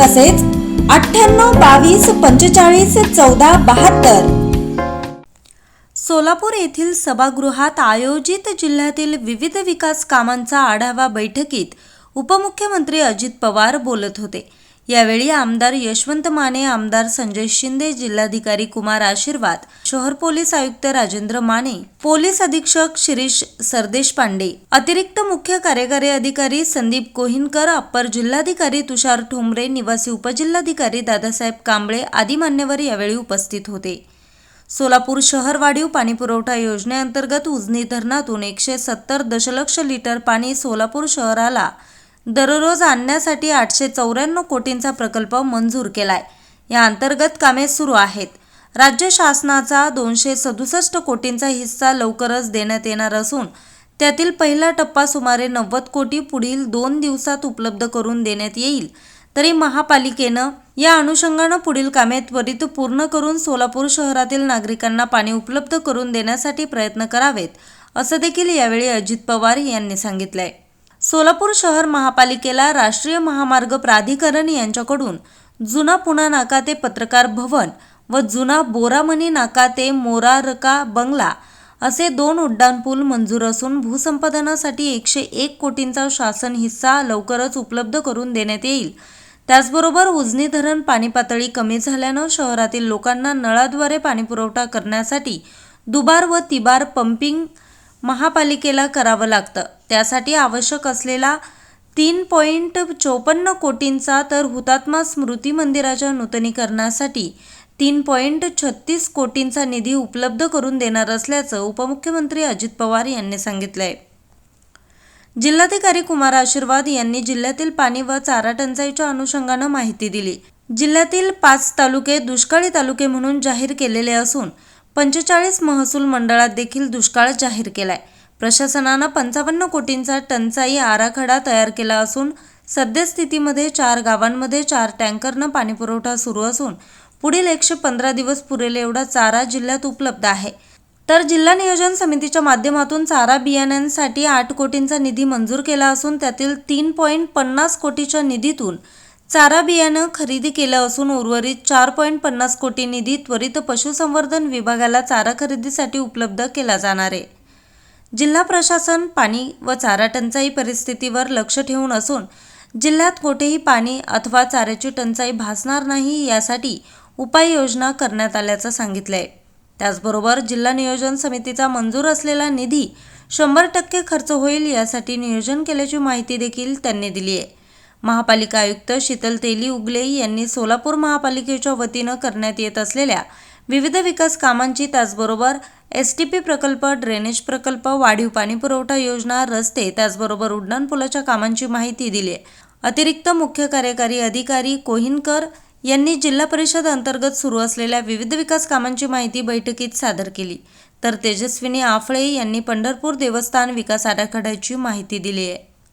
तसेच अठ्ठ्याण्णव बावीस पंचेचाळीस चौदा बहात्तर. सोलापूर येथील सभागृहात आयोजित जिल्ह्यातील विविध विकास कामांचा आढावा बैठकीत उपमुख्यमंत्री अजित पवार बोलत होते. यावेळी आमदार यशवंत माने आमदार संजय शिंदे जिल्हाधिकारी कुमार आशीर्वाद शहर पोलीस आयुक्त राजेंद्र माने पोलीस अधीक्षक शिरीष सरदेश पांडे अतिरिक्त मुख्य कार्यकारी अधिकारी संदीप कोहिनकर अप्पर जिल्हाधिकारी तुषार ठोंबरे निवासी उपजिल्हाधिकारी दादासाहेब कांबळे आदी मान्यवर यावेळी उपस्थित होते. सोलापूर शहर वाढीव पाणीपुरवठा योजनेअंतर्गत उजनी धरणातून एकशे सत्तर दशलक्ष लिटर पाणी सोलापूर शहराला दररोज आणण्यासाठी आठशे चौऱ्याण्णव कोटींचा प्रकल्प मंजूर केलाय. या अंतर्गत कामे सुरू आहेत. राज्य शासनाचा दोनशे सदुसष्ट कोटींचा हिस्सा लवकरच देण्यात येणार असून त्यातील पहिला टप्पा सुमारे नव्वद कोटी पुढील दोन दिवसात उपलब्ध करून देण्यात येईल. तरी महापालिकेनं या अनुषंगानं पुढील कामे त्वरित पूर्ण करून सोलापूर शहरातील नागरिकांना पाणी उपलब्ध करून देण्यासाठी प्रयत्न करावेत असं देखील यावेळी अजित पवार यांनी सांगितलंय. सोलापूर शहर महापालिकेला राष्ट्रीय महामार्ग प्राधिकरण यांच्याकडून जुना पुणा नाका ते पत्रकार भवन व जुना बोरामणी नाका ते मोरारका बंगला असे दोन उड्डाणपूल मंजूर असून भूसंपादनासाठी एकशे एक कोटींचा शासन हिस्सा लवकरच उपलब्ध करून देण्यात येईल. त्याचबरोबर उजनी धरण पाणी पातळी कमी झाल्यानं शहरातील लोकांना नळाद्वारे पाणीपुरवठा करण्यासाठी दुबार व तिबार पंपिंग महापालिकेला करावं लागतं. त्यासाठी आवश्यक असलेला तीन पॉईंट चोपन्न कोटींचा तर हुतात्मा स्मृती मंदिराच्या नूतनीकरणासाठी तीन पॉईंट छत्तीस कोटींचा निधी उपलब्ध करून देणार असल्याचं उपमुख्यमंत्री अजित पवार यांनी सांगितलं आहे जिल्हाधिकारी कुमार आशीर्वाद यांनी जिल्ह्यातील पाणी व चारा टंचाईच्या अनुषंगानं माहिती दिली. जिल्ह्यातील पाच तालुके दुष्काळी तालुके म्हणून जाहीर केलेले असून पंचेचाळीस महसूल मंडळात देखील दुष्काळ जाहीर केलाय. प्रशासनानं पंचावन्न कोटींचा टंचाई आराखडा तयार केला असून सद्यस्थितीमध्ये चार गावांमध्ये चार टँकरनं पाणीपुरवठा सुरू असून पुढील एकशे पंधरा दिवस पुरेल एवढा चारा जिल्ह्यात उपलब्ध आहे. तर जिल्हा नियोजन समितीच्या माध्यमातून चारा बियाण्यांसाठी आठ कोटींचा निधी मंजूर केला असून त्यातील तीन पॉईंट पन्नास कोटीच्या निधीतून चारा बियाणं खरेदी केलं असून उर्वरित चार पॉईंट पन्नास कोटी निधी त्वरित पशुसंवर्धन विभागाला चारा खरेदीसाठी उपलब्ध केला जाणार आहे. जिल्हा प्रशासन पाणी व चारा टंचाई परिस्थितीवर लक्ष ठेवून असून जिल्ह्यात कोठेही पाणी अथवा चाऱ्याची टंचाई भासणार नाही यासाठी उपाययोजना करण्यात आल्याचं सांगितलंय. त्याचबरोबर जिल्हा नियोजन समितीचा मंजूर असलेला निधी शंभर टक्के खर्च होईल यासाठी नियोजन केल्याची माहिती देखील त्यांनी दिली आहे. महापालिका आयुक्त शीतल तेली उगले यांनी सोलापूर महापालिकेच्या वतीनं करण्यात येत असलेल्या विविध विकास कामांची त्याचबरोबर एस टी पी प्रकल्प ड्रेनेज प्रकल्प वाढीव पाणीपुरवठा योजना रस्ते त्याचबरोबर उड्डाणपुलाच्या कामांची माहिती दिली आहे. अतिरिक्त मुख्य कार्यकारी अधिकारी कोहिनकर यांनी जिल्हा परिषद अंतर्गत सुरू असलेल्या विविध विकास कामांची माहिती बैठकीत सादर केली. तर तेजस्विनी आफळे यांनी पंढरपूर देवस्थान विकास आराखड्याची माहिती दिली आहे.